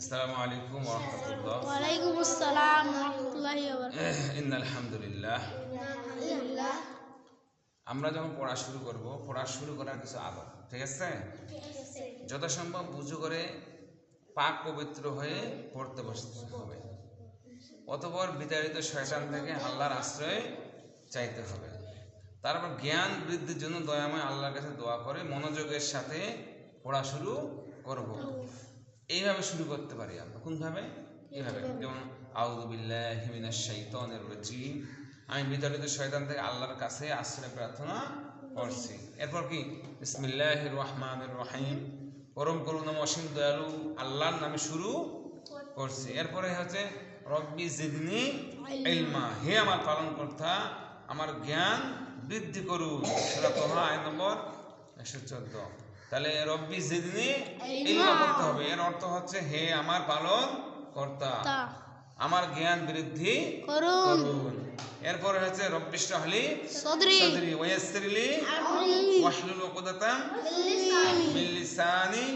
আসসালামু আলাইকুম ওরহমতুল্লাহ ওয়ালাইকুম আসসালাম রহমতুল্লাহি ইন আলহামদুলিল্লাহ আমরা যখন পড়া শুরু করব পড়া শুরু করার কিছু আদব ঠিক আছে? যথাসম্ভব উঁচু করে পাক পবিত্র হয়ে পড়তে বসতে হবে। অতপর বিতাড়িত শয়তান থেকে আল্লাহর আশ্রয় চাইতে হবে। তারপর জ্ঞান বৃদ্ধির জন্য দয়াময় আল্লাহর কাছে দোয়া করে মনোযোগের সাথে পড়া শুরু করব। এইভাবে শুরু করতে পারি আমরা। কোনভাবে? এইভাবে। যেমন আউদুবিল্লাহি মিনাশ শাইতানির রাজিম। আমি বিতাড়িত শয়তান থেকে আল্লাহর কাছে আশ্রয় প্রার্থনা করছি। এরপর কি? বিসমিল্লাহির রহমানির রহিম। পরম করুণা অসীম দয়ালু আল্লাহর নামে শুরু করছি। এরপরে হচ্ছে, রব্বি জিদনি ইলমা। হে আমার পালন কর্তা আমার জ্ঞান বৃদ্ধি করুন। সেটা তোহা আয় নম্বর একশো চোদ্দ। তাহলে রব্বি জিদনি ইলমা করতে হবে। এর অর্থ হচ্ছে হে আমার পালন কর্তা আমার জ্ঞান বৃদ্ধি করুন। এরপরে হচ্ছে রব্বিশরাহলি সদরি। সাদরি ওয়াসসিরলি ওয়াহলুল উকদাতাম মিন লিসানি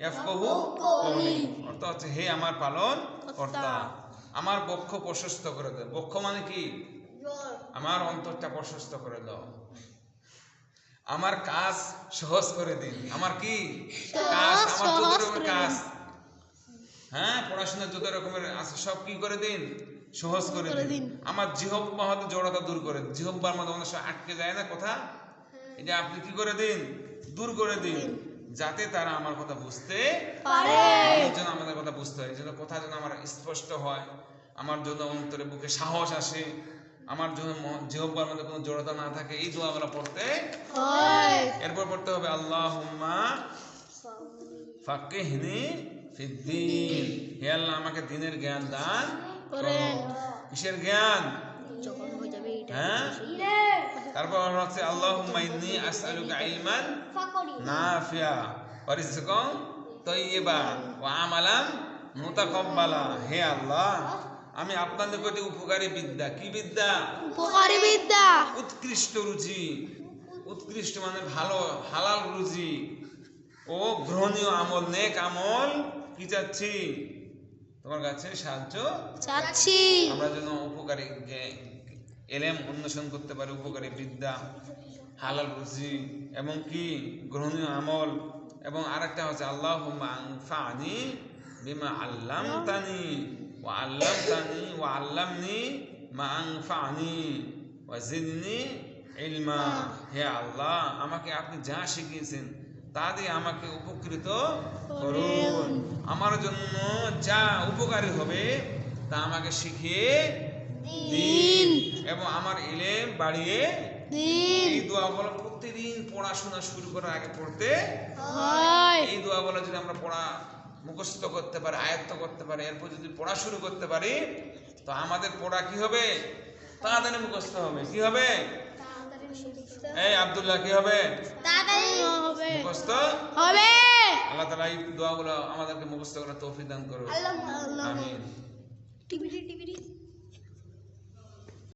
ইয়াফকাহু কওলি। অর্থ হচ্ছে হে আমার পালন কর্তা। আমার বক্ষ প্রশস্ত করে দাও। বক্ষ মানে কি? আমার অন্তরটা প্রশস্ত করে দাও। আমার কাজ সহজ করে দিন। আমার কি? কাজ আমার যত রকমের কাজ। হ্যাঁ পড়াশোনা যত রকমের আছে সব কি করে দিন? সহজ করে দিন। আমার জিহব্বা হতে জড়তা দূর করে দিন। জিহব্বার মধ্যে অনেক সময় আটকে যায় না কথা? এই যে আপনি কি করে দিন? দূর করে দিন। যাতে তারা আমার কথা বুঝতে পারে। জন্য আমাদের কথা বুঝতে হয়। জন্য কথা যেন আমার স্পষ্ট হয়। আমার জন্য অন্তরে বুকে সাহস আসে আমার জিহ্বার মধ্যে কোনো জড়তা না থাকে এই দোয়াগুলো পড়তে হয়। এরপর পড়তে হবে আল্লাহ ফাকিহনি ফিদ্দিন। হে আল্লাহ আমাকে দিনের জ্ঞান দান করেন। কিসের জ্ঞান? হয়ে? তারপর হচ্ছে আল্লাহ ইন্নি আসআলুকা ইলমান নাফিয়া ওয়া রিজকান তাইয়্যিবা ওয়া আমালান মুতাকাব্বালা। হে আল্লাহ। আমি আপনার নিকটে উপকারী বিদ্যা। কি বিদ্যা? উপকারী বিদ্যা। উৎকৃষ্ট রুচি। উৎকৃষ্ট মানে ভালো হালাল রুচি। ও গ্রহণীয় আমল নেক আমল কি চাচ্ছি? তোমার কাছে সাহায্য চাচ্ছি। আমরা যেন উপকারী এলেম অন্বেষণ করতে পারি উপকারী বিদ্যা হালাল রুচি এবং কি? গ্রহণীয় আমল। এবং আরেকটা হচ্ছে আল্লাহ আনফানি বিমা আল্লাম তানি ও আল্লাম তানি ও আল্লামনি মা আনফানি ও জিদনি ইলমা হে আল্লাহ আমাকে আপনি যা শিখিয়েছেন তা দিয়ে আমাকে উপকৃত করুন। আমার জন্য যা উপকারী হবে তা আমাকে শিখিয়ে দিন। এবং আমার ইলেম বাড়িয়ে দিন। এই দোয়াগুলো প্রতিদিন পড়াশোনা শুরু করার আগে পড়তে হয়। এই দোয়াগুলো যদি আমরা পড়া মুখস্থ করতে পারে আয়ত্ত করতে পারে এরপর যদি পড়া শুরু করতে পারি তো আমাদের পড়া কি হবে? তাড়াতাড়ি মুখস্থ হবে কি হবে? এই আব্দুল্লাহ কি হবে? হবে। মুখস্থ? হবে। আল্লাহ তালা এই দোয়াগুলো আমাদেরকে মুখস্থ করার তৌফিক দান করবে আমিন।